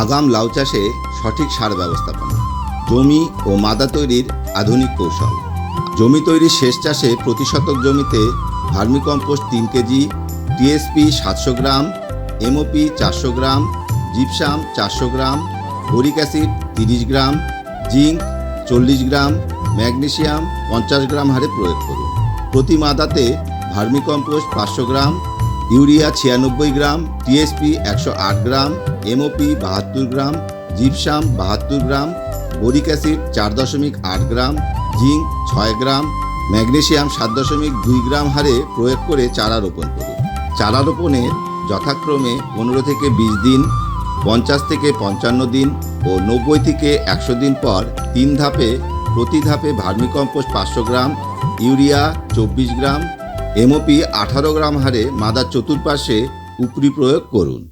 আগাম লাউ চাষে সঠিক সার ব্যবস্থাপনা। জমি ও মাদা তৈরির আধুনিক কৌশল। জমি তৈরির শেষ চাষে প্রতি শতক জমিতে ভার্মিকম্পোস্ট তিন কেজি, টিএসপি সাতশো গ্রাম, এমওপি চারশো গ্রাম, জিপসাম চারশো গ্রাম বরিক অ্যাসিড তিরিশ গ্রাম, জিঙ্ক চল্লিশ গ্রাম ম্যাগনেশিয়াম পঞ্চাশ গ্রাম হারে প্রয়োগ করুন। প্রতি মাদাতে ভার্মিকম্পোস্ট পাঁচশো গ্রাম, ইউরিয়া ছিয়ানব্বই গ্রাম, টিএসপি একশো আট গ্রাম এমওপি বাহাত্তর গ্রাম, জিপসাম বাহাত্তর গ্রাম, বরিক অ্যাসিড চার দশমিক আট গ্রাম, জিঙ্ক ছয় গ্রাম, ম্যাগনেশিয়াম সাত দশমিক দুই গ্রাম হারে প্রয়োগ করে চারা রোপণ করুন। চারা রোপণের যথাক্রমে পনেরো থেকে বিশ দিন, পঞ্চাশ থেকে পঞ্চান্ন দিন ও নব্বই থেকে একশো দিন পর তিন ধাপে, প্রতি ধাপে ভার্মিকম্পোস্ট পাঁচশো গ্রাম, ইউরিয়া চব্বিশ গ্রাম এমওপি আঠারো গ্রাম হারে মাদার চতুর্পাশে উপরি প্রয়োগ করুন।